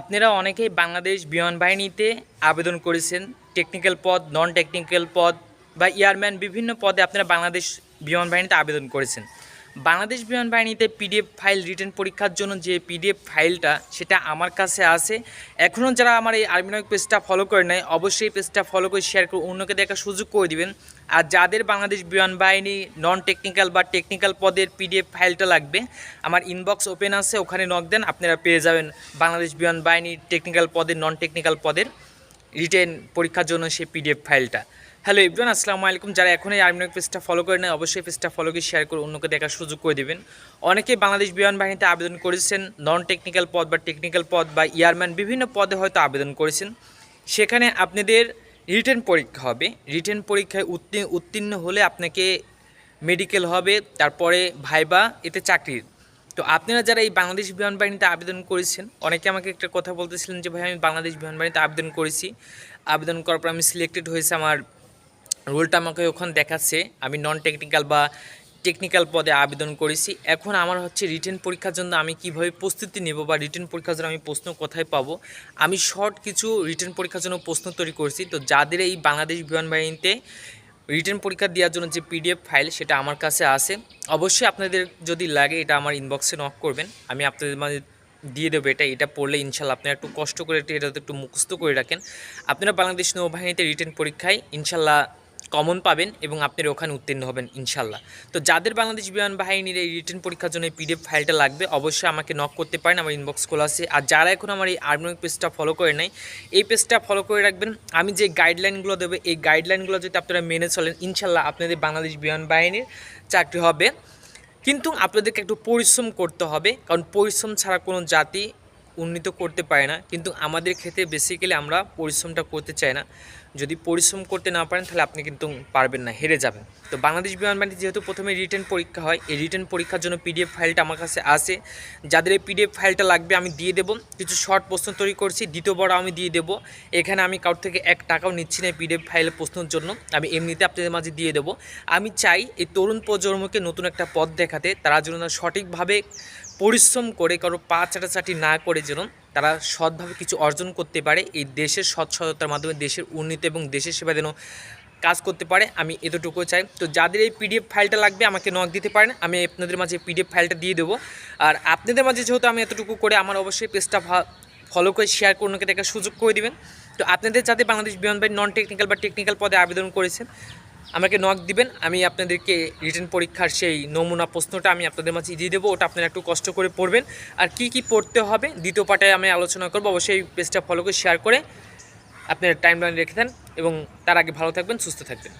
আপনারা অনেকেই বাংলাদেশ বিমান বাহিনীতে আবেদন করেছেন। টেকনিক্যাল পদ নন টেকনিক্যাল পদ বা এয়ারম্যান বিভিন্ন পদে আপনারা বাংলাদেশ বিমান বাহিনীতে আবেদন করেছেন। বাংলাদেশ বিমান বাহিনীতে পিডিএফ ফাইল রিটার্ন পরীক্ষার জন্য যে পিডিএফ ফাইলটা, সেটা আমার কাছে আছে। এখনও যারা আমার এই আর্মিনক পেজটা ফলো করে নেয় অবশ্যই পেজটা ফলো করে শেয়ার করে অন্যকে দেখার সুযোগ করে দিবেন। আর যাদের বাংলাদেশ বিমান বাহিনী নন টেকনিক্যাল বা টেকনিক্যাল পদের পিডিএফ ফাইলটা লাগবে, আমার ইনবক্স ওপেন আছে, ওখানে নক দেন, আপনারা পেয়ে যাবেন বাংলাদেশ বিমান বাহিনী টেকনিক্যাল পদের নন টেকনিক্যাল পদের। রিটেন পরীক্ষার জন্য সেই পিডিএফ ফাইলটা। হ্যালো ইবরান আসসালামু আলাইকুম। যারা এখন এই আর্মিনক পেজটা ফলো করে নেয় অবশ্যই পেজটা ফলো করে শেয়ার করে অন্যকে দেখার সুযোগ করে দেবেন। অনেকে বাংলাদেশ বিমান বাহিনীতে আবেদন করেছেন নন টেকনিক্যাল পদ বা টেকনিক্যাল পদ বা ইয়ারম্যান বিভিন্ন পদে হয়তো আবেদন করেছেন। সেখানে আপনাদের রিটেন পরীক্ষা হবে। রিটেন পরীক্ষায় উত্তীর্ণ উত্তীর্ণ হলে আপনাকে মেডিকেল হবে, তারপরে ভাইবা, এতে চাকরির তো আপনারা যারা এই বাংলাদেশ বিমান বাহিনীতে আবেদন করেছেন, অনেকে আমাকে একটা কথা বলতেছিলেন যে, ভাই, আমি বাংলাদেশ বিমান বাহিনীতে আবেদন করেছি। আবেদন করার পর আমি সিলেক্টেড হয়েছে, আমার রোলটা আমাকে ওখানে দেখাচ্ছে। আমি নন টেকনিক্যাল বা টেকনিক্যাল পদে আবেদন করেছি। এখন আমার হচ্ছে রিটেন পরীক্ষার জন্য আমি কীভাবে প্রস্তুতি নেব বা রিটেন পরীক্ষার জন্য আমি প্রশ্ন কোথায় পাবো? আমি শর্ট কিছু রিটেন পরীক্ষার জন্য প্রশ্ন তৈরি করেছি। তো যাদের এই বাংলাদেশ বিমান রিটেন পরীক্ষা দেওয়ার জন্য যে পিডিএফ ফাইল সেটা আমার কাছে আছে। অবশ্যই আপনাদের যদি লাগে, এটা আমার ইনবক্সে নক করবেন। আমি আপনাদের মাঝে দিয়ে দেবো এটা। এটা পড়লে ইনশাল্লাহ আপনারা একটু কষ্ট করে এটা একটু মুখস্থ করে রাখেন। আপনারা বাংলাদেশ নৌবাহিনীতে রিটার্ন পরীক্ষায়, ইনশাল্লাহ কমন পাবেন এবং আপনারা ওখানে উত্তীর্ণ হবেন, ইনশাল্লাহ। তো যাদের বাংলাদেশ বিমান বাহিনীর এই রিটেন পরীক্ষার জন্য পিডিএফ ফাইলটা লাগবে, অবশ্যই আমাকে নক করতে পারেন, আমার ইনবক্স খোলা আছে। আর যারা এখন আমার এই আর্মিক পেজটা ফলো করে নেয় এই পেজটা ফলো করে রাখবেন। আমি যে গাইডলাইনগুলো দেবো, এই গাইডলাইনগুলো যদি আপনারা মেনে চলেন, ইনশাল্লাহ আপনাদের বাংলাদেশ বিমান বাহিনীর চাকরি হবে। কিন্তু আপনাদেরকে একটু পরিশ্রম করতে হবে, কারণ পরিশ্রম ছাড়া কোনো জাতি উন্নীত করতে পারে না। কিন্তু আমাদের ক্ষেত্রে বেসিক্যালি আমরা পরিশ্রমটা করতে চাই না। যদি পরিশ্রম করতে না পারেন, তাহলে আপনি কিন্তু পারবেন না, হেরে যাবেন। তো বাংলাদেশ বিমান বাহিনী যেহেতু প্রথমে রিটার্ন পরীক্ষা হয়, এই রিটার্ন পরীক্ষার জন্য পিডিএফ ফাইলটা আমার কাছে আসে যাদের এই পিডিএফ ফাইলটা লাগবে, আমি দিয়ে দেবো। কিছু শর্ট প্রশ্ন তৈরি করছি দ্বিতীয়বার আমি দিয়ে দেবো। এখানে আমি কারোর থেকে এক টাকাও নিচ্ছি না পিডিএফ ফাইলের প্রশ্নের জন্য। আমি এমনিতে আপনাদের মাঝে দিয়ে দেবো। আমি চাই এই তরুণ প্রজন্মকে নতুন একটা পথ দেখাতে, তারা যেন সঠিকভাবে পরিশ্রম করে, কারও পা চাটাচাটি না করে যেন তারা সৎভাবে কিছু অর্জন করতে পারে, এই দেশের সৎ সততার মাধ্যমে দেশের উন্নতি এবং দেশের সেবা যেন কাজ করতে পারে, আমি এতটুকু চাই। তো যাদের এই পিডিএফ ফাইলটা লাগবে, আমাকে নক দিতে পারেন, আমি আপনাদের মাঝে পিডিএফ ফাইলটা দিয়ে দেবো। আর আপনাদের মাঝে যেহেতু আমি এতটুকু করে আমার অবশ্যই পেজটা ফলো করে শেয়ার করে অন্যকে দেখার সুযোগ করে দিবেন। তো আপনাদের যাতে বাংলাদেশ বিমান বাহিনী নন টেকনিক্যাল বা টেকনিক্যাল পদে আবেদন করেছেন আমাকে নক দিবেন, আমি আপনাদেরকে রিটার্ন পরীক্ষার সেই নমুনা প্রশ্নটা আমি আপনাদের মাঝে দিয়ে দেবো, ওটা আপনারা একটু কষ্ট করে পড়বেন। আর কি কি পড়তে হবে, দ্বিতীয় পাটে আমি আলোচনা করব, অবশ্যই পেজটা ফলো করে শেয়ার করে আপনার টাইম লাইন রেখে দেন এবং তার আগে ভালো থাকবেন, সুস্থ থাকবেন।